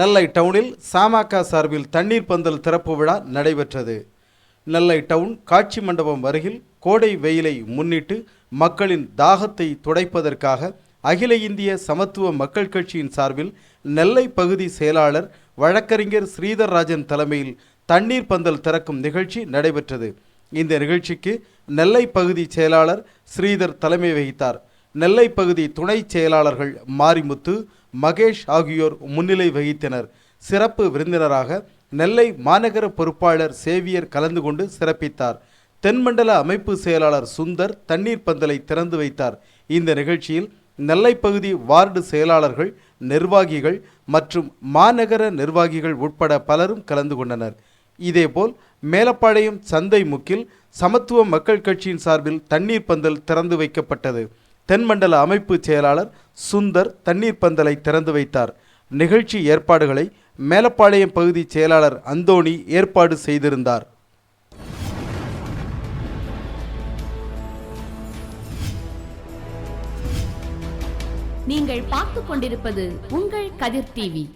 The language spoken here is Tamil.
நெல்லை டவுனில் சாமாக்கா சார்பில் தண்ணீர் பந்தல் திறப்பு விழா நடைபெற்றது. நெல்லை டவுன் காட்சி மண்டபம் அருகில் கோடை வெயிலை முன்னிட்டு மக்களின் தாகத்தை துடைப்பதற்காக அகில இந்திய சமத்துவ மக்கள் கட்சியின் சார்பில் நெல்லை பகுதி செயலாளர் வழக்கறிஞர் ஸ்ரீதர் ராஜன் தலைமையில் தண்ணீர் பந்தல் திறக்கும் நிகழ்ச்சி நடைபெற்றது. இந்த நிகழ்ச்சிக்கு நெல்லை பகுதி செயலாளர் ஸ்ரீதர் தலைமை வகித்தார். நெல்லை பகுதி துணை செயலாளர்கள் மாரிமுத்து மகேஷ் ஆகியோர் முன்னிலை வகித்தனர். சிறப்பு விருந்தினராக நெல்லை மாநகர பொறுப்பாளர் சேவியர் கலந்து கொண்டு சிறப்பித்தார். தென்மண்டல அமைப்பு செயலாளர் சுந்தர் தண்ணீர் பந்தலை திறந்து வைத்தார். இந்த நிகழ்ச்சியில் நெல்லை பகுதி வார்டு செயலாளர்கள் நிர்வாகிகள் மற்றும் மாநகர நிர்வாகிகள் உட்பட பலரும் கலந்து கொண்டனர். இதேபோல் மேலப்பாளையம் சந்தை முக்கில் சமத்துவ மக்கள் கட்சியின் சார்பில் தண்ணீர் பந்தல் திறந்து வைக்கப்பட்டது. தென்மண்டல அமைப்பு செயலாளர் சுந்தர் தண்ணீர் பந்தலை திறந்து வைத்தார். நிகழ்ச்சி ஏற்பாடுகளை மேலப்பாளையம் பகுதி செயலாளர் அந்தோணி ஏற்பாடு செய்திருந்தார். நீங்கள் பார்த்துக் கொண்டிருப்பது உங்கள் கதிர் டிவி.